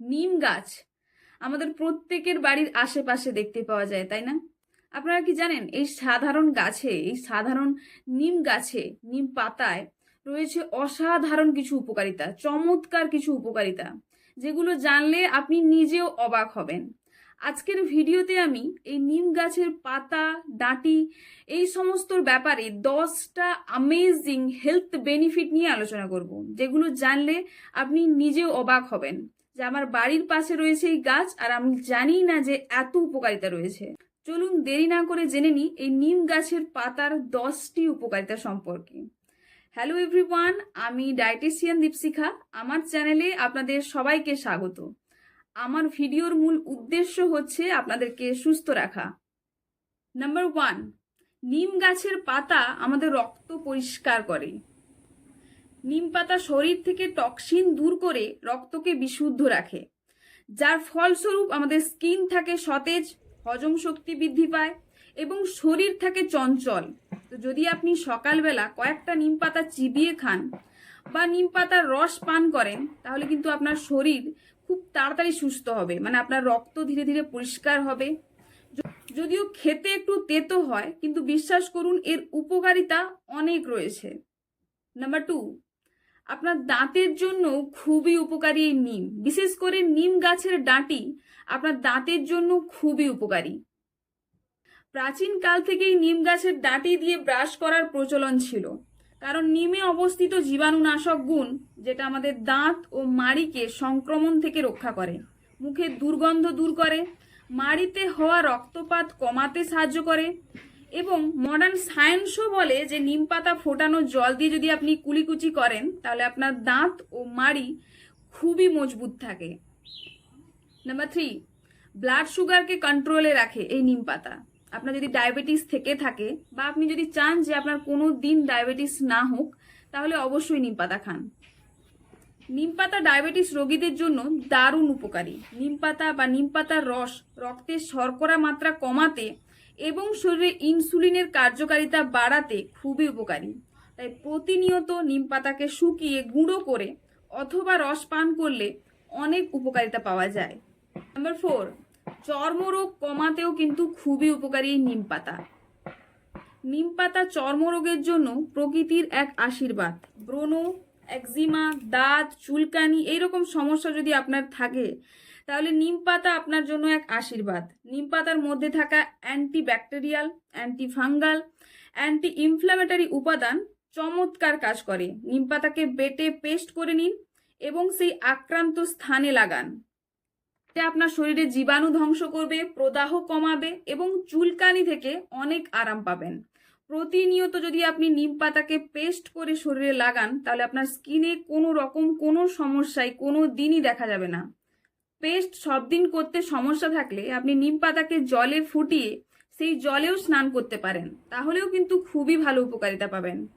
নিম গাছ। আমাদের প্রত্যেকের বাড়ির আশেপাশে দেখতে পাওয়া যায়, তাই না? আপনারা কি জানেন, এই সাধারণ গাছে, এই সাধারণ নিম গাছে, নিম পাতায় রয়েছে অসাধারণ কিছু উপকারিতা, চমৎকার কিছু উপকারিতা, যেগুলো জানলে আপনি নিজেও অবাক হবেন। আজকের ভিডিওতে আমি এই নিম গাছের পাতা, ডাঁটি, এই সমস্ত ব্যাপারে দশটা আমেজিং হেলথ বেনিফিট নিয়ে আলোচনা করব, যেগুলো জানলে আপনি নিজেও অবাক হবেন। যে আমার বাড়ির পাশে রয়েছে এই গাছ আর আমি জানি না যে এত উপকারিতা রয়েছে। চলুন দেরি না করে জেনে নিই এই নিম গাছের পাতার দশটি উপকারিতা সম্পর্কে। হ্যালো এভরিওয়ান আমি ডায়েটিশিয়ান দীপশিখা। আমার চ্যানেলে আপনাদের সবাইকে স্বাগত। আমার ভিডিওর মূল উদ্দেশ্য হচ্ছে আপনাদেরকে সুস্থ রাখা। নাম্বার ওয়ান নিম গাছের পাতা আমাদের রক্ত পরিষ্কার করে। নিম পাতা শরীর থেকে টক্সিন দূর করে রক্তকে বিশুদ্ধ রাখে, যার ফলস্বরূপ আমাদের স্কিন থাকে সতেজ, হজম শক্তি বৃদ্ধি পায় এবং শরীর থাকে চঞ্চল। তো যদি আপনি সকালবেলা কয়েকটা নিম পাতা চিবিয়ে খান বা নিম পাতার রস পান করেন, তাহলে কিন্তু আপনার শরীর খুব তাড়াতাড়ি সুস্থ হবে মানে আপনার রক্ত ধীরে ধীরে পরিষ্কার হবে। যদিও খেতে একটু তেতো হয়, কিন্তু বিশ্বাস করুন এর উপকারিতা অনেক রয়েছে। নাম্বার টু আপনার দাঁতের জন্য খুবই উপকারী এই নিম। বিশেষ করে নিম গাছের ডাঁটি আপনার দাঁতের জন্য খুবই উপকারী। প্রাচীন কাল থেকেই নিম গাছের ডাঁটি দিয়ে ব্রাশ করার প্রচলন ছিল। কারণ নিমে অবস্থিত জীবাণুনাশক গুণ যেটা আমাদের দাঁত ও মাড়িকে সংক্রমণ থেকে রক্ষা করে। মুখের দুর্গন্ধ দূর করে, মাড়িতে হওয়া রক্তপাত কমাতে সাহায্য করে এবং মডার্ন সায়েন্সও বলে যে নিম পাতা ফোটানো জল দিয়ে যদি আপনি কুলিকুচি করেন, তাহলে আপনার দাঁত ও মাড়ি খুবই মজবুত থাকে। নাম্বার থ্রি ব্লাড সুগারকে কন্ট্রোলে রাখে এই নিম পাতা। আপনার যদি ডায়াবেটিস থেকে থাকে বা আপনি যদি চান যে আপনার কোনো দিন ডায়াবেটিস না হোক, তাহলে অবশ্যই নিম পাতা খান। নিম পাতা ডায়াবেটিস রোগীদের জন্য দারুণ উপকারী। নিম পাতা বা নিম পাতার রস রক্তের শর্করা মাত্রা কমাতে এবং শরীরে ইনসুলিনের কার্যকারিতা বাড়াতে খুবই উপকারী। তাই প্রতিনিয়ত নিম পাতাকে শুকিয়ে গুঁড়ো করে অথবা রস পান করলে অনেক উপকারিতা পাওয়া যায়। নাম্বার ফোর, চর্মরোগ কমাতেও কিন্তু খুবই উপকারী নিম পাতা। নিম পাতা চর্মরোগের জন্য প্রকৃতির এক আশীর্বাদ। ব্রণ, একজিমা, দাঁত, চুলকানি, এইরকম সমস্যা যদি আপনার থাকে তাহলে নিম পাতা আপনার জন্য এক আশীর্বাদ। নিম পাতার মধ্যে থাকা anti bacterial anti fungal anti inflammatory উপাদান চমৎকার কাজ করে। নিম পাতাকে বেটে পেস্ট করে নিন এবং সেই আক্রান্ত স্থানে লাগান। এটা আপনার শরীরে জীবাণু ধ্বংস করবে, প্রদাহ কমাবে এবং চুলকানি থেকে অনেক আরাম পাবেন। প্রতিনিয়ত যদি আপনি নিম পাতাকে পেস্ট করে শরীরে লাগান, তাহলে আপনার স্কিনে কোনো রকম কোনো সমস্যায় কোনো দিনই দেখা যাবে না। পেস্ট সব দিন করতে সমস্যা থাকলে আপনি নিম পাতাকে জলে ফুটিয়ে সেই জলেও স্নান করতে পারেন। তাহলেও কিন্তু খুবই ভালো উপকারিতা পাবেন।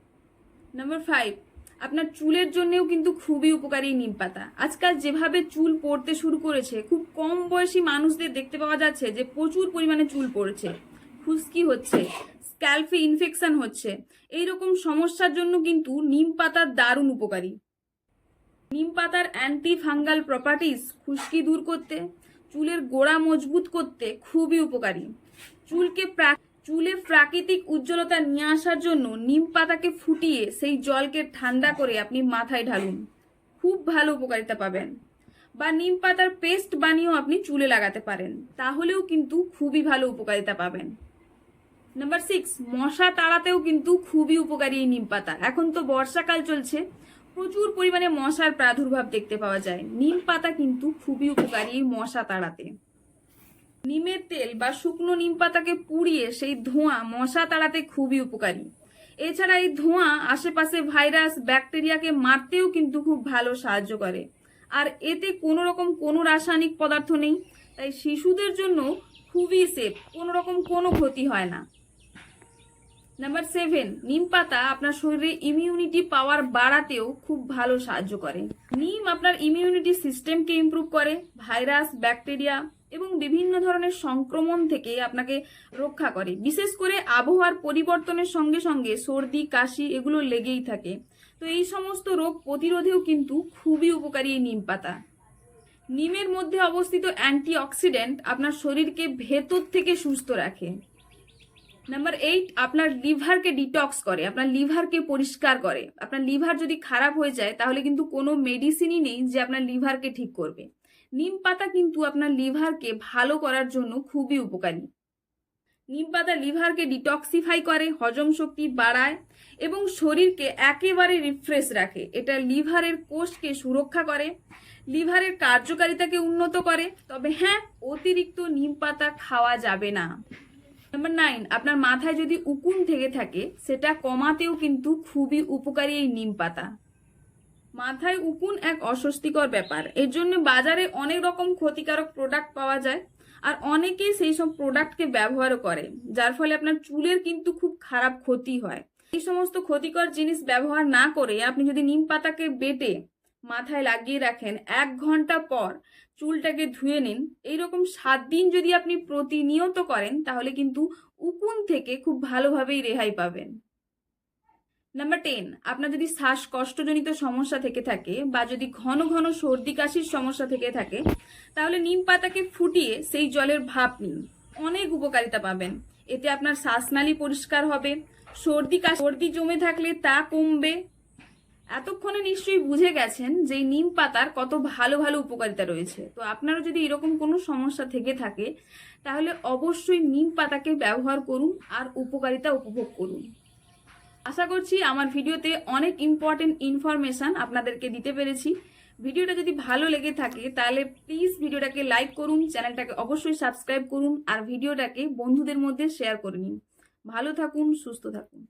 নাম্বার ফাইভ আপনার চুলের জন্যও কিন্তু খুবই উপকারী এই নিম পাতা। আজকাল যেভাবে চুল পড়তে শুরু করেছে, খুব কম বয়সী মানুষদের দেখতে পাওয়া যাচ্ছে যে প্রচুর পরিমাণে চুল পড়ছে। খুশকি হচ্ছে স্ক্যাল্পে ইনফেকশন হচ্ছে। এইরকম সমস্যার জন্য কিন্তু নিম পাতা দারুণ উপকারী। নিম পাতার অ্যান্টি ফাঙ্গাল প্রপার্টিস খুশকি দূর করতে, চুলের গোড়া মজবুত করতে খুবই উপকারী। চুলকে চুলে প্রাকৃতিক উজ্জ্বলতা নিয়ে আসার জন্য নিম পাতাকে ফুটিয়ে সেই জলকে ঠান্ডা করে আপনি মাথায় ঢালুন। খুব ভালো উপকারিতা পাবেন। বা নিম পাতার পেস্ট বানিয়েও আপনি চুলে লাগাতে পারেন। তাহলেও কিন্তু খুবই ভালো উপকারিতা পাবেন। নাম্বার সিক্স মশা তাড়াতেও কিন্তু খুবই উপকারী এই নিম পাতা এখন তো বর্ষাকাল চলছে প্রচুর পরিমাণে মশার প্রাদুর্ভাব দেখতে পাওয়া যায়। নিম পাতা কিন্তু খুবই উপকারী মশা তাড়াতে। নিমের তেল বা শুকনো নিম পাতাকে পুড়িয়ে সেই ধোঁয়া মশা তাড়াতে খুবই উপকারী। এছাড়া এই ধোঁয়া আশেপাশে ভাইরাস, ব্যাকটেরিয়াকে মারতেও কিন্তু খুব ভালো সাহায্য করে। আর এতে কোনো রকম কোনো রাসায়নিক পদার্থ নেই, তাই শিশুদের জন্য খুবই সেফ, কোনো রকম কোনো ক্ষতি হয় না। নাম্বার সেভেন নিম পাতা আপনার শরীরে ইমিউনিটি পাওয়ার বাড়াতেও খুব ভালো সাহায্য করে। নিম আপনার ইমিউনিটি সিস্টেমকে ইমপ্রুভ করে ভাইরাস ব্যাকটেরিয়া এবং বিভিন্ন ধরনের সংক্রমণ থেকে আপনাকে রক্ষা করে। বিশেষ করে আবহাওয়ার পরিবর্তনের সঙ্গে সঙ্গে সর্দি, কাশি এগুলো লেগেই থাকে। তো এই সমস্ত রোগ প্রতিরোধেও কিন্তু খুবই উপকারী এই নিম পাতা। নিমের মধ্যে অবস্থিত অ্যান্টিঅক্সিডেন্ট আপনার শরীরকে ভেতর থেকে সুস্থ রাখে। নাম্বার এইট আপনার লিভারকে ডিটক্স করে, আপনার লিভারকে পরিষ্কার করে। আপনার লিভার যদি খারাপ হয়ে যায়, তাহলে কিন্তু কোনো মেডিসিনই নেই যে আপনার লিভারকে ঠিক করবে। নিম পাতা কিন্তু আপনার লিভারকে ভালো করার জন্য খুবই উপকারী। নিম পাতা লিভারকে ডিটক্সিফাই করে, হজম শক্তি বাড়ায় এবং শরীরকে একেবারে রিফ্রেশ রাখে। এটা লিভারের কোষকে সুরক্ষা করে, লিভারের কার্যকারিতাকে উন্নত করে। তবে হ্যাঁ অতিরিক্ত নিম পাতা খাওয়া যাবে না। নাম্বার নাইন আপনার মাথায় যদি উকুন থেকে থাকে, সেটা কমাতেও কিন্তু খুবই উপকারী এই নিম পাতা। মাথায় উকুন এক অস্বস্তিকর ব্যাপার। এর জন্য বাজারে অনেক রকম ক্ষতিকারক প্রোডাক্ট পাওয়া যায় আর অনেকেই সেই সব প্রোডাক্টকে ব্যবহারও করে, যার ফলে আপনার চুলের কিন্তু খুব খারাপ ক্ষতি হয়। এই সমস্ত ক্ষতিকর জিনিস ব্যবহার না করে আপনি যদি নিম পাতাকে বেটে মাথায় লাগিয়ে রাখেন এক ঘণ্টা পর চুলটাকে ধুয়ে নিন। এইরকম সাত দিন যদি আপনি প্রতিনিয়ত করেন, তাহলে কিন্তু উকুন থেকে খুব ভালোভাবেই রেহাই পাবেন। নাম্বার টেন, আপনার যদি শ্বাসকষ্টজনিত সমস্যা থেকে থাকে বা যদি ঘন ঘন সর্দি কাশির সমস্যা থেকে থাকে, তাহলে নিম পাতাকে ফুটিয়ে সেই জলের ভাপ নিন। অনেক উপকারিতা পাবেন। এতে আপনার শ্বাসনালী পরিষ্কার হবে, সর্দি কাশি, সর্দি জমে থাকলে তা কমবে এতক্ষণে নিশ্চয়ই বুঝে গেছেন যে নিম পাতার কত ভালো ভালো উপকারিতা রয়েছে। তো আপনারও যদি এরকম কোনো সমস্যা থেকে থাকে, তাহলে অবশ্যই নিম পাতাকে ব্যবহার করুন আর উপকারিতা উপভোগ করুন। আশা করছি আমার ভিডিওতে অনেক ইম্পর্টেন্ট ইনফরমেশন আপনাদেরকে দিতে পেরেছি। ভিডিওটা যদি ভালো লেগে থাকে, তাহলে প্লিজ ভিডিওটাকে লাইক করুন চ্যানেলটাকে অবশ্যই সাবস্ক্রাইব করুন, আর ভিডিওটাকে বন্ধুদের মধ্যে শেয়ার করে নিন। ভালো থাকুন, সুস্থ থাকুন।